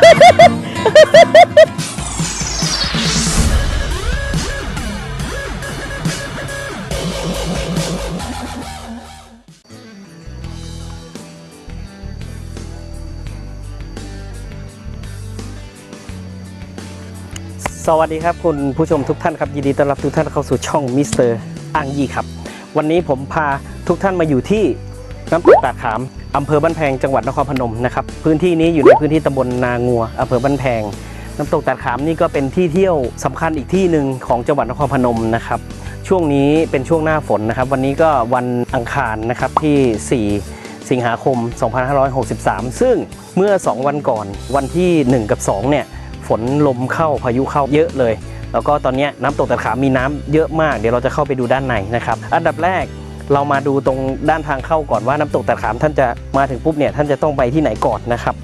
สวัสดีครับคุณผู้ชมทุกท่านครับยินดีต้อนรับทุกท่านเข้าสู่ช่องมิสเตอร์อังยีครับ วันนี้ผมพาทุกท่านมาอยู่ที่น้ำตกตาดขาม อำเภอบ้านแพงจังหวัดนครพนมนะครับพื้นที่นี้อยู่ในพื้นที่ตำบลนางัวอำเภอบ้านแพง น้ำตกตาดขามนี่ก็เป็นที่เที่ยวสำคัญอีกที่หนึ่งของจังหวัดนครพนมนะครับช่วงนี้เป็นช่วงหน้าฝนนะครับ วันนี้ก็วันอังคารนะครับที่ 4 สิงหาคม 2563 ซึ่งเมื่อ 2 วันก่อนวันที่ 1 กับ 2 เนี่ยฝนลมเข้าพายุเข้าเยอะเลย แล้วก็ตอนนี้น้ำตกตะขามมีน้ำเยอะมาก เดี๋ยวเราจะเข้าไปดูด้านในนะครับ อันดับแรก เรามาดูตรงด้านทางเข้าก่อนว่าน้ำตกตะขามท่านจะมาถึงปุ๊บเนี่ยท่านจะต้องไปที่ไหนก่อนนะครับ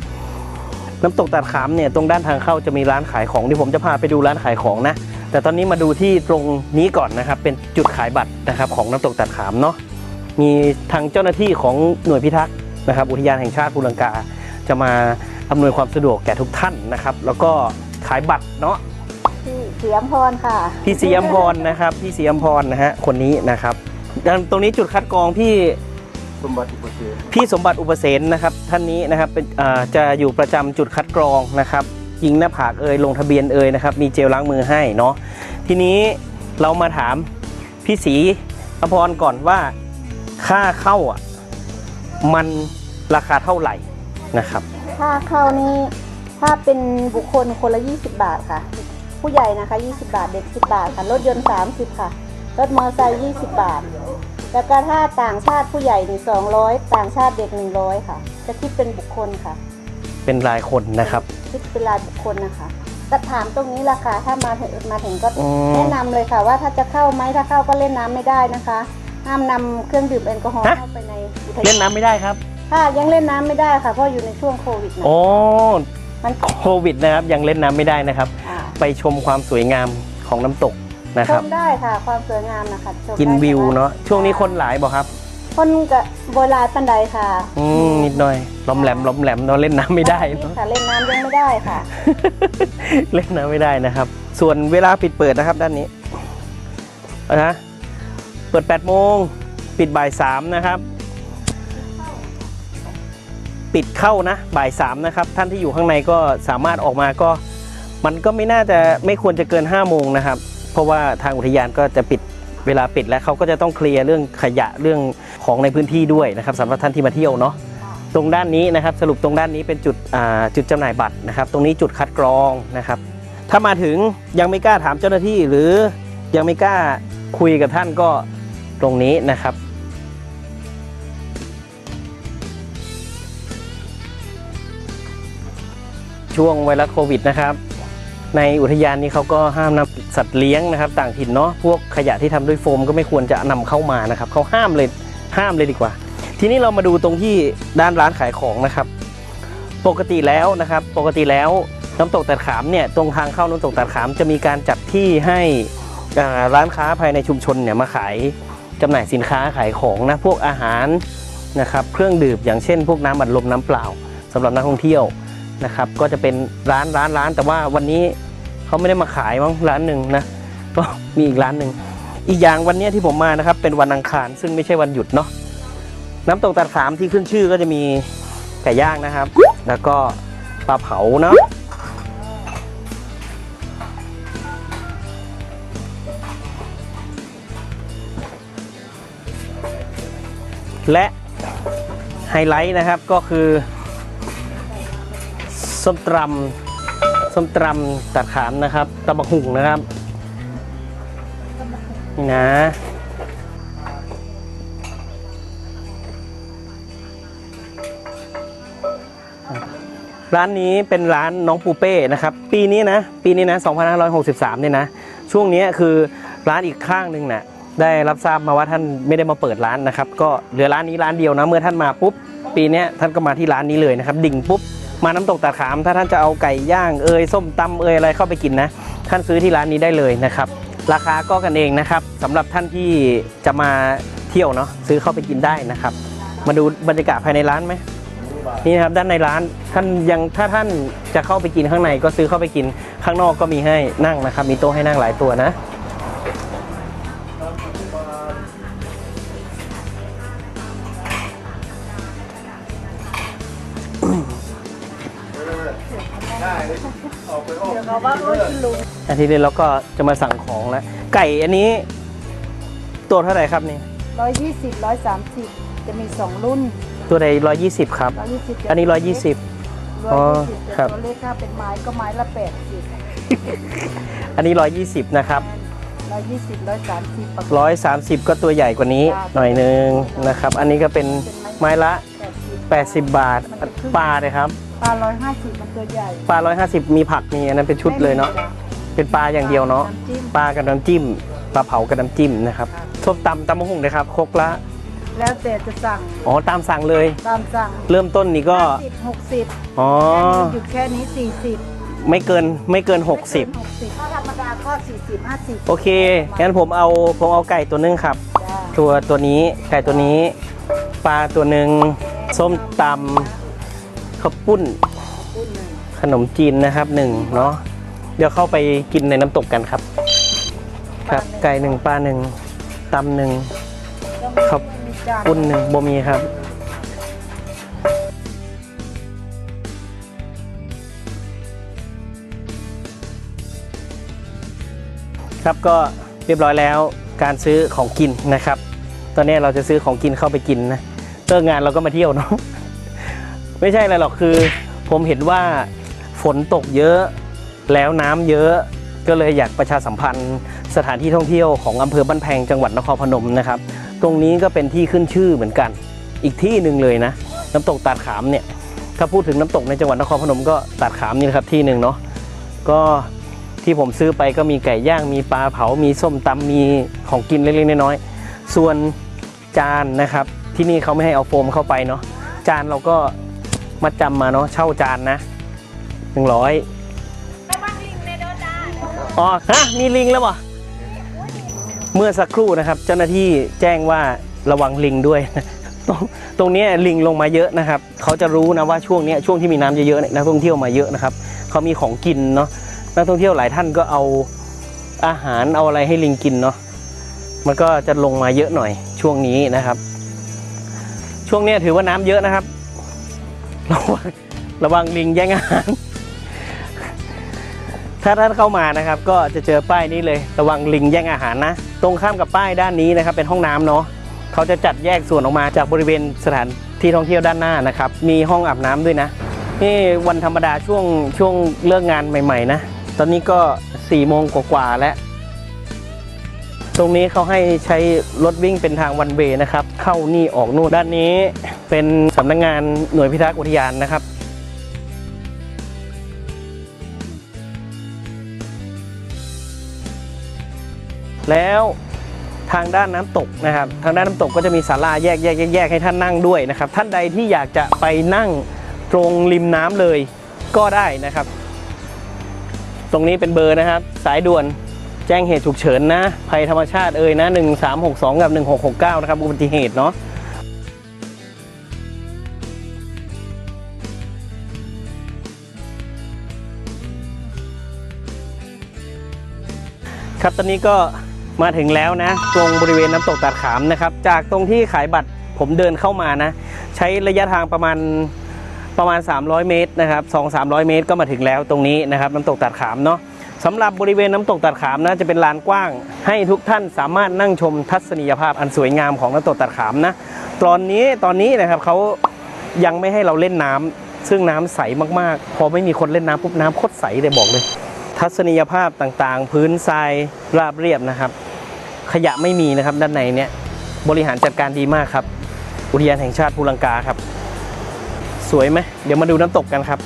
น้ำตกตะขามเนี่ยตรงด้านทางเข้าจะมีร้านขายของที่ผมจะพาไปดูร้านขายของนะ แต่ตอนนี้มาดูที่ตรงนี้ก่อนนะครับ เป็นจุดขายบัตรนะครับของน้ำตกตะขามเนาะมีทางเจ้าหน้าที่ของหน่วยพิทักษ์นะครับอุทยานแห่งชาติภูลังกา จะมาอำนวยความสะดวกแก่ทุกท่านนะครับ แล้วก็ขายบัตรเนาะพี่เสียมพรค่ะ พี่สียมพรนะครับ พี่สียมพรนะฮะ คนนี้นะครับ ดังตรงนี้จุดคัดกรองพี่สมบัติอุปเสนพี่สมบัติอุปเสนนะครับ ท่านนี้นะครับเป็นอ่าจะอยู่ประจำจุดคัดกรองนะครับยิงหน้าผากเอ่ยลงทะเบียนเอ่ยนะครับ มีเจลล้างมือให้เนาะทีนี้เรามาถามพี่สีอภรก่อนว่าค่าเข้าอะมันราคาเท่าไหร่นะครับ ค่าเข้านี่ถ้าเป็นบุคคลคนละ 20 บาทค่ะ ผู้ใหญ่นะคะ 20 บาทเด็ก 10 บาทค่ะรถยนต์ 30 ค่ะรถมอเตอร์ไซค์20 บาท แล้วก็ถ้าต่างชาติผู้ใหญ่นี่200ต่างชาติเด็ก100ค่ะ จะคิดเป็นบุคคลค่ะ เป็นรายคนนะครับ คิดเป็นรายบุคคลนะคะแต่ถามตรงนี้ราคาถ้ามาถึงมาถึงก็อืมแนะนำเลยค่ะ ว่าถ้าจะเข้าไหมถ้าเข้าก็เล่นน้ำไม่ได้นะคะ ห้ามนำเครื่องดื่มแอลกอฮอล์ฮะเข้าไปในอุทยานเล่นน้ำไม่ได้ครับค่ะยังเล่นน้ำไม่ได้ค่ะเพราะอยู่ในช่วงโควิดนะโอ้มันโควิดนะครับยังเล่นน้ำไม่ได้นะครับอ่าไปชมความสวยงามของน้ำตก นะชครับ มได้ค่ะ ความสวยงามนะคะชมกินได้วิวค่ะเนาะช่วงนี้คนหลายบอกครับคนกับโบราณปันใดค่ะอืมนิดหน่อยล้อมแหลมล้อมแหลมเนาะเล่นน้ำไม่ได้เนาะ ค่ะเล่นน้ำยังไม่ได้ค่ะ เล่นน้ำไม่ได้นะครับ ส่วนเวลาปิดเปิดนะครับด้านนี้เอานะเปิด 8 โมง ปิดบ่าย 3 นะครับ ปิดเข้านะบ่าย 3 นะครับ ท่านที่อยู่ข้างในก็สามารถออกมาก็ มันก็ไม่น่าจะไม่ควรจะเกิน 5 โมงนะครับ เพราะว่าทางอุทยานก็จะปิดเวลาปิดแล้วเขาก็จะต้องเคลียร์เรื่องขยะเรื่องของในพื้นที่ด้วยนะครับสำหรับท่านที่มาเที่ยวเนาะตรงด้านนี้นะครับสรุปตรงด้านนี้เป็นจุดจุดจำหน่ายบัตรนะครับ ตรงนี้จุดคัดกรองนะครับ ถ้ามาถึงยังไม่กล้าถามเจ้าหน้าที่ หรือยังไม่กล้าคุยกับท่านก็ตรงนี้นะครับช่วงไวรัสโควิดนะครับ ในอุทยานนี้เขาก็ห้ามนำสัตว์เลี้ยงนะครับ ต่างถิ่นเนาะพวกขยะที่ทำด้วยโฟมก็ไม่ควรจะนำเข้ามานะครับเขาห้ามเลยห้ามเลยดีกว่า ทีนี้เรามาดูตรงที่ด้านร้านขายของนะครับ ปกติแล้วนะครับ ปกติแล้วน้ำตกตัดขามเนี่ยตรงทางเข้าน้ำตกตัดขามจะมีการจัดที่ให้ร้านค้าภายในชุมชนเนี่ยมาขายจำหน่ายสินค้าขายของนะพวกอาหารนะครับเครื่องดื่มอย่างเช่น พวกน้ำบัดลมน้ำเปล่าสำหรับนักท่องเที่ยว นะครับ ก็จะเป็นร้านร้านร้าน แต่ว่าวันนี้เขาไม่ได้มาขายมั้งร้านหนึ่งนะก็มีอีกร้านหนึ่งอีกอย่างวันนี้ที่ผมมานะครับ เป็นวันอังคารซึ่งไม่ใช่วันหยุดเนาะน้ำตกตัดขามที่ขึ้นชื่อก็จะมีไก่ย่างนะครับ แล้วก็ปลาเผาเนาะและไฮไลท์นะครับก็คือ ส้มตำส้มตำตัดขามนะครับตำบักหุ่งนะครับนี่นะร้านนี้เป็นร้านน้องปูเป้นะครับ ปีนี้นะ ปีนี้นะ 2563 เนี่ยนะ ช่วงนี้คือร้านอีกข้างหนึ่งนะ่ะได้รับทราบมาว่าท่านไม่ได้มาเปิดร้านนะครับ ก็เหลือร้านนี้ร้านเดียวนะ เมื่อท่านมาปุ๊บ ปีนี้ท่านก็มาที่ร้านนี้เลยนะครับ ดิ่งปุ๊บ มาน้ำตกตาขาม ถ้าท่านจะเอาไก่ย่างเอยส้มตำเอยอะไรเข้าไปกินนะ ท่านซื้อที่ร้านนี้ได้เลยนะครับ ราคาก็กันเองนะครับสำหรับท่านที่จะมาเที่ยวเนาะซื้อเข้าไปกินได้นะครับ มาดูบรรยากาศภายในร้านไหมนี่นะครับด้านในร้านท่านยังถ้าท่านจะเข้าไปกินข้างในก็ซื้อเข้าไปกินข้างนอกก็มีให้นั่งนะครับ มีโต๊ะให้นั่งหลายตัวนะ เดี๋ยวเขาว่าโอ้ยคุณลุงอาทิตย์นี้เราก็จะมาสั่งของแล้ว ไก่อันนี้ ตัวเท่าไหร่ครับนี่ร้อยยี่สิบร้อยสามสิบจะมีสองรุ่นตัวใดร้อยยี่สิบครับ ร้อยยี่สิบอันนี้ร้อยยี่สิบ อ๋ร้ออยยี่สิบครับตัวเลขถ้าเป็นไม้ก็ไม้ละแปดสิบอันนี้ร้อยยี่สิบนะครับร้อยยี่สิบร้อยสามสิบร้อยสามสิบก็ตัวใหญ่กว่านี้หน่อยนึงนะครับ อันนี้ก็เป็นไม้ละแปดสิบ80 บาทปลาเลยครับ ปลาร้อยห้าสิบมันตัวใหญ่ปลา 150 มีผักมีอันนั้นเป็นชุดเลยเนาะ เป็นปลาอย่างเดียวเนาะำจิ้มปลากับน้ำจิ้ม ปลาเผากับน้ำจิ้มนะครับส้มตำตำมะฮุ่งนะครับครกละ แล้วแต่จะสั่งอ๋อ ตามสั่งเลย ตามสั่งเริ่มต้นนี่ก็สิบหกสิบอ๋อ หยุดแค่นี้สี่สิบไม่เกินไม่เกิน 60 หกสิบถ้าธรรมดาก็สี่สิบห้าสิบโอเค งั้นผมเอาผมเอาไก่ตัวนึงครับจ้าตัวตัวนี้ไก่ตัวนี้ ปลาตัวหนึ่งส้มตำ ข้าวปุ้นพูดหนึ่งขนมจีนนะครับหนึ่งเนาะเดี๋ยวเข้าไปกินในน้ำตกกันครับ ครับไก่หนึ่งปลาหนึ่งตำหนึ่งก็มีครับมีจานปุ้นหนึ่งบมีครับครับก็เรียบร้อยแล้วการซื้อของกินนะครับ ตอนนี้เราจะซื้อของกินเข้าไปกินนะเลิกงานเราก็มาเที่ยวเนาะ ไม่ใช่อะไรหรอกคือ ผมเห็นว่าฝนตกเยอะแล้วน้ำเยอะก็เลยอยากประชาสัมพันธ์ สถานที่ท่องเที่ยวของอำเภอบ้านแพงจังหวัดนครพนมนะครับ ตรงนี้ก็เป็นที่ขึ้นชื่อเหมือนกัน อีกที่หนึ่งเลยนะ น้ำตกตาดขามเนี่ยถ้าพูดถึงน้ำตกในจังหวัดนครพนมก็ตาดขามนี่นะครับที่หนึ่งเนาะก็ที่ผมซื้อไปก็มีไก่ย่างมีปลาเผามีส้มตำมีของกินเล็กๆน้อยๆส่วนจานนะครับที่นี่เขาไม่ให้เอาโฟมเข้าไปเนาะจานเราก็ มัดจำมาเนาะเช่าจานนะหนึ่งร้อยอ๋อฮะมีลิงแล้ววะเมื่อสักครู่นะครับ เจ้าหน้าที่แจ้งว่าระวังลิงด้วยตรงตรงเนี้ยลิงลงมาเยอะนะครับ เขาจะรู้นะว่าช่วงเนี้ยช่วงที่มีน้ำเยอะๆเนี่ยนักท่องเที่ยวมาเยอะนะครับเขามีของกินเนาะนักท่องเที่ยวหลายท่านก็เอาอาหารเอาอะไรให้ลิงกินเนาะมันก็จะลงมาเยอะหน่อยช่วงนี้นะครับ ช่วงเนี้ยถือว่าน้ำเยอะนะครับ ระวังระวังลิงแย่งอาหาร ถ้าท่านเข้ามานะครับ ก็จะเจอป้ายนี้เลย ระวังลิงแย่งอาหารนะ ตรงข้ามกับป้ายด้านนี้นะครับ เป็นห้องน้ำเนาะเขาจะจัดแยกส่วนออกมาจากบริเวณสถานที่ท่องเที่ยวด้านหน้านะครับ มีห้องอาบน้ำด้วยนะ นี่วันธรรมดาช่วงช่วงเลิกงานใหม่ ๆ นะ ตอนนี้ก็4ี่โมงกว่าๆแล้ว ตรงนี้เขาให้ใช้รถวิ่งเป็นทางวันเวย์นะครับ เข้านี่ออกนู่นด้านนี้ เป็นสำนักงงานหน่วยพิทักษ์อุทยานนะครับแล้วทางด้านน้ำตกนะครับ ทางด้านน้ำตกก็จะมีศาลาแยกแยกแยกแยกให้ท่านนั่งด้วยนะครับ ท่านใดที่อยากจะไปนั่งตรงริมน้ำเลยก็ได้นะครับ ตรงนี้เป็นเบอร์นะครับ สายด่วนแจ้งเหตุฉุกเฉินนะ ภัยธรรมชาติเอ่ยนะ 1362 กับ 1669 นะครับอุบัติเหตุเนาะ ครับตอนนี้ก็มาถึงแล้วนะ ตรงบริเวณน้ำตกตาดขามนะครับ จากตรงที่ขายบัตรผมเดินเข้ามานะ ใช้ระยะทางประมาณประมาณ 300 เมตรนะครับ2 300 เมตรก็มาถึงแล้วตรงนี้นะครับน้ำตกตาดขามเนาะสำหรับบริเวณน้ำตกตาดขามนะจะเป็นลานกว้าง ให้ทุกท่านสามารถนั่งชมทัศนียภาพอันสวยงามของน้ำตกตาดขามนะตอนนี้ตอนนี้นะครับเขายังไม่ให้เราเล่นน้ำซึ่งน้ำใสมากๆ พอไม่มีคนเล่นน้ำปุ๊บน้ำโคตรใสเลยบอกเลย ทัศนียภาพต่างๆ พื้นทรายราบเรียบนะครับ ขยะไม่มีนะครับด้านในเนี่ยบริหารจัดการดีมากครับ อุทยานแห่งชาติภูลังกาครับ สวยไหมเดี๋ยวมาดูน้ำตกกันครับ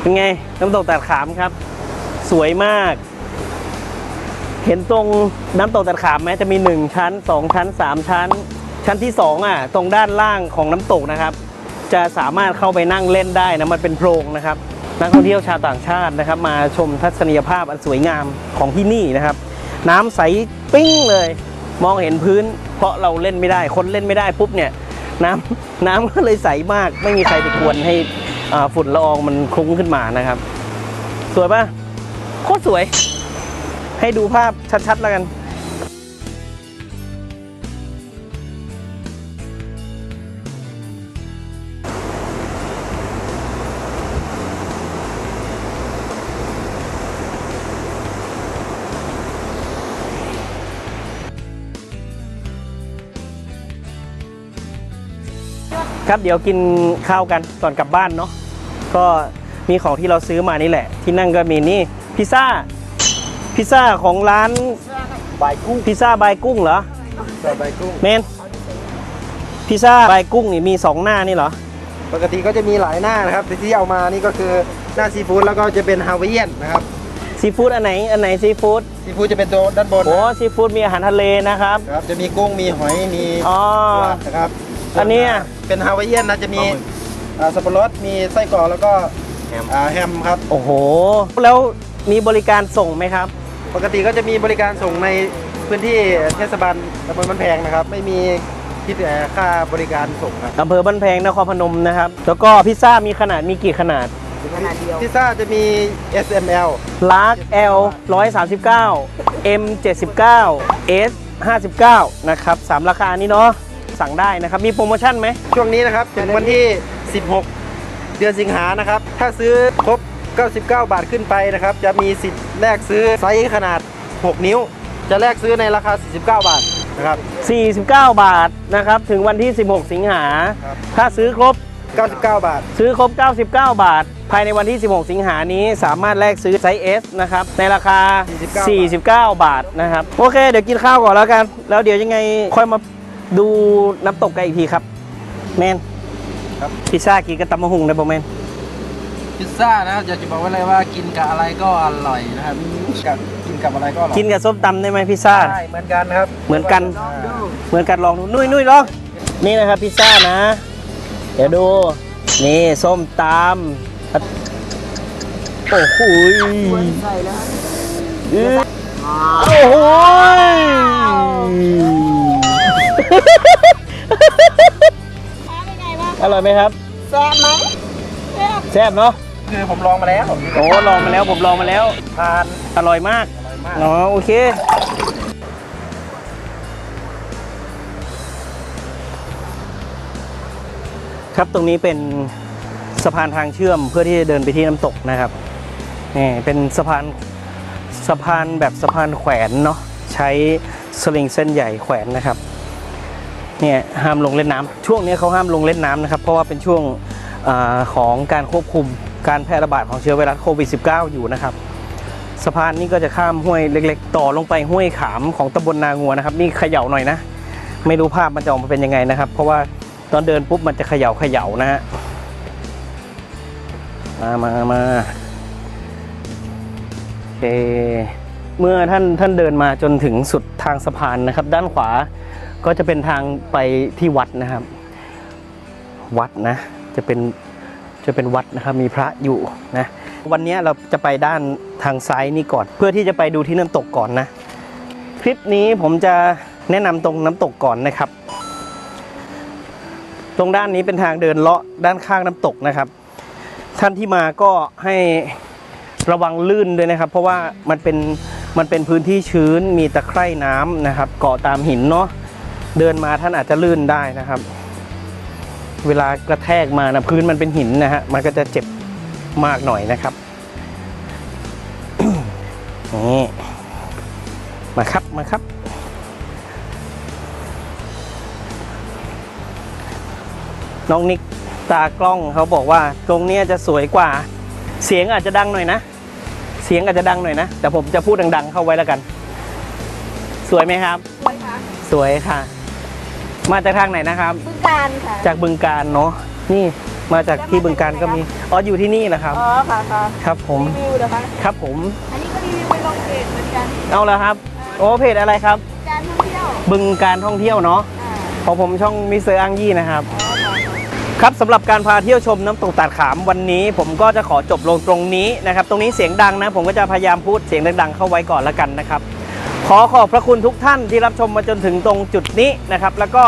เป็นไงน้ำตกตาดขามครับ สวยมาก เห็นตรงน้ำตกตาดขามไหมจะมี 1 ชั้น 2 ชั้น 3 ชั้น ชั้นที่ 2อะตรงด้านล่างของน้ำตกนะครับ จะสามารถเข้าไปนั่งเล่นได้นะมันเป็นโพรงนะครับ นักท่องเที่ยวชาวต่างชาตินะครับ มาชมทัศนียภาพอันสวยงามของที่นี่นะครับ น้ำใสปิ้งเลย มองเห็นพื้น เพราะเราเล่นไม่ได้คนเล่นไม่ได้ปุ๊บเนี่ยน้ำน้ำก็เลยใสมาก ไม่มีใครไปกวนให้อ่าฝุ่นละอองมันคลุ้งขึ้นมานะครับ สวยปะโคตรสวย ให้ดูภาพชัดๆแล้วกันครับเดี๋ยวกินข้าวกันก่อนกลับบ้านเนาะก็มีของที่เราซื้อมานี่แหละ ที่นั่งก็มีนี่พิซซ่า พิซซ่าของร้านใบกุ้งพิซซ่าบายกุ้งเหรอใบกุ้ง เมนพิซซ่าบายกุ้งนี่มีสองหน้านี่เหรอปกติก็จะมีหลายหน้านะครับแต่ที่เอามานี่ก็คือหน้าซีฟู้ดแล้วก็จะเป็นฮาวายเอียนนะครับซีฟู้ดอันไหนอันไหนซีฟู้ดซีฟู้ดจะเป็นตัวด้านบนโอ้ซีฟู้ดมีอาหารทะเลนะครับ ครับจะมีกุ้งมีหอยมีอ๋อ ปลานะครับอันเนี้ย เป็นฮาวายเอียนนะจะมีอ่าสับปะรดมีไส้กรอกแล้วก็อ่าแฮมครับ โอ้โห แล้วมีบริการส่งไหมครับ ปกติก็จะมีบริการส่งในพื้นที่เทศบาลตำบลมันแพงนะครับ ไม่มีคิดแต่ค่าบริการส่งครับอำเภอบ้านแพงนครพนมนะครับ แล้วก็พิซซ่ามีขนาดมีกี่ขนาดพิซซ่าจะมี S M L ลาร์ก L 139 M 79 S 59 นะครับสามราคานี้เนาะสั่งได้นะครับ มีโปรโมชั่นไหมช่วงนี้นะครับ ถึงวันที่ 16 เดือนสิงหานะครับ ถ้าซื้อครบ 99 บาทขึ้นไปนะครับ จะมีสิทธิ์แลกซื้อไซส์ขนาด 6 นิ้ว จะแลกซื้อในราคา 49 บาทนะครับ 49 บาทนะครับ ถึงวันที่ 16 สิงหา ครับ ถ้าซื้อครบ 99 บาท ซื้อครบ 99 บาท ภายในวันที่ 16 สิงหานี้สามารถแลกซื้อไซส์ S นะครับ ในราคา 49 49 บาทนะครับ โอเค เดี๋ยวกินข้าวก่อนแล้วกัน แล้วเดี๋ยวยังไงค่อยมาดูน้ำตกกันอีกทีครับ แมนครับ พิซซ่ากินกับตำมะฮุงได้ป่ะแมน พิซซ่านะครับอยากจะบอกไว้เลยว่ากินกับอะไรก็อร่อยนะครับกับกินกับอะไรก็อร่อยกินกับส้มตำได้ไหมพิซซ่า ใช่เหมือนกันนะครับเหมือนกันอ่าเหมือนกันลองดูนุ้ยนุ้ยลอง นี่นะครับพิซซ่านะ เดี๋ยวดู นี่ส้มตำโอ้โหยอื้อโอ้โหยอร่อยไหมครับ แซ่บไหมแซ่บเนาะ คือผมลองมาแล้วโอ้ลองมาแล้วผมลองมาแล้วทานอร่อยมากอร่อยมากอ๋อโอเคครับตรงนี้เป็นสะพานทางเชื่อมเพื่อที่จะเดินไปที่น้ำตกนะครับนี่เป็นสะพานสะพานแบบสะพานแขวนเนาะใช้สลิงเส้นใหญ่แขวนนะครับเนี่ยห้ามลงเล่นน้ำช่วงนี้เขาห้ามลงเล่นน้ำนะครับ เพราะว่าเป็นช่วงอาของการควบคุม การแพร่ระบาดของเชื้อไวรัสโควิด -19 อยู่นะครับสะพานนี้ก็จะข้ามห้วยเล็ก ๆ ต่อลงไปห้วยขามของตำบลนางัวนะครับ นี่เขย่าหน่อยนะ ไม่รู้ภาพมันจะออกมาเป็นยังไงนะครับ เพราะว่าตอนเดินปุ๊บมันจะเขย่าเขย่านะฮะมามามาโอเคเมื่อท่านท่านเดินมาจนถึงสุดทางสะพานนะครับ ด้านขวาก็จะเป็นทางไปที่วัดนะครับ วัดนะ จะเป็น จะเป็นวัดนะครับมีพระอยู่นะวันนี้เราจะไปด้านทางซ้ายนี่ก่อน เพื่อที่จะไปดูที่น้ำตกก่อนนะ คลิปนี้ผมจะแนะนำตรงน้ำตกก่อนนะครับ ตรงด้านนี้เป็นทางเดินเลาะด้านข้างน้ำตกนะครับ ท่านที่มาก็ให้ระวังลื่นด้วยนะครับ เพราะว่ามันเป็นมันเป็นพื้นที่ชื้นมีตะไคร่น้ำนะครับ เกาะตามหินเนาะเดินมาท่านอาจจะลื่นได้นะครับ เวลากระแทกมานะพื้นมันเป็นหินนะฮะมันก็จะเจ็บมากหน่อยนะครับนี่มาครับมาครับ น้องนิกตากล้องเขาบอกว่าตรงนี้จะสวยกว่า เสียงอาจจะดังหน่อยนะ เสียงอาจจะดังหน่อยนะ แต่ผมจะพูดดัง ๆ เข้าไว้แล้วกัน สวยไหมครับ สวยค่ะสวยค่ะ มาจากทางไหนนะครับ บึงการค่ะ จากบึงการเนาะนี่มาจากที่บึงการก็มีอ๋ออยู่ที่นี่นะครับ อ๋อค่ะค่ะครับผมรีวิวเหรอคะ ครับผม อันนี้ก็รีวิวไปลงเพจเหมือนกันเอาละครับ โอ้เพจอะไรครับ การท่องเที่ยวบึงการท่องเที่ยวเนาะอ่าของผมช่องมิสเตอร์อังยี่นะครับ อ๋อค่ะค่ะครับสำหรับการพาเที่ยวชมน้ำตกตาดขามวันนี้ ผมก็จะขอจบลงตรงนี้นะครับ ตรงนี้เสียงดังนะ ผมก็จะพยายามพูดเสียงดังๆเข้าไว้ก่อนแล้วกันนะครับ ขอขอบพระคุณทุกท่านที่รับชมมาจนถึงตรงจุดนี้นะครับ แล้วก็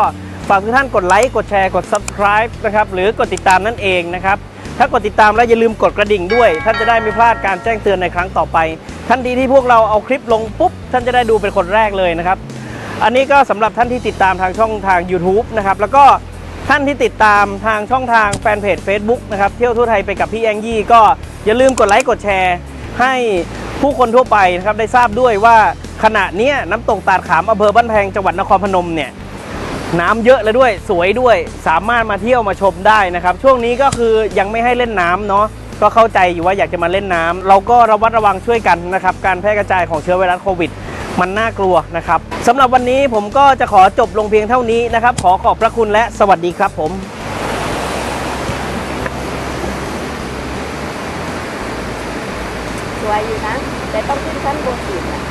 ฝากทุกท่านกดไลค์กดแชร์กด subscribe นะครับหรือกดติดตามนั่นเองนะครับ ถ้ากดติดตามแล้วอย่าลืมกดกระดิ่งด้วย ท่านจะได้ไม่พลาดการแจ้งเตือนในครั้งต่อไปทันทีที่พวกเราเอาคลิปลงปุ๊บ ท่านจะได้ดูเป็นคนแรกเลยนะครับ อันนี้ก็สำหรับท่านที่ติดตามทางช่องทาง YouTube นะครับแล้วก็ท่านที่ติดตามทางช่องทางแฟนเพจ Facebook นะครับเที่ยวทั่วไทยไปกับพี่แองยี่ก็อย่าลืมกดไลค์กดแชร์ให้ ผู้คนทั่วไปนะครับได้ทราบด้วยว่าขณะนี้น้ำตกตาดขามอำเภอบ้านแพงจังหวัดนครพนมเนี่ยน้ำเยอะเลยด้วยสวยด้วยสามารถมาเที่ยวมาชมได้นะครับ ช่วงนี้ก็คือยังไม่ให้เล่นน้ำเนาะก็เข้าใจอยู่ว่าอยากจะมาเล่นน้ำเราก็ระวัดระวังช่วยกันนะครับ การแพร่กระจายของเชื้อไวรัสโควิด มันน่ากลัวนะครับสำหรับวันนี้ผมก็จะขอจบลงเพียงเท่านี้นะครับ ขอขอบพระคุณและสวัสดีครับผม สวยอยู่นะ แต่ต้องขึ้นชั้นบนอีกนะ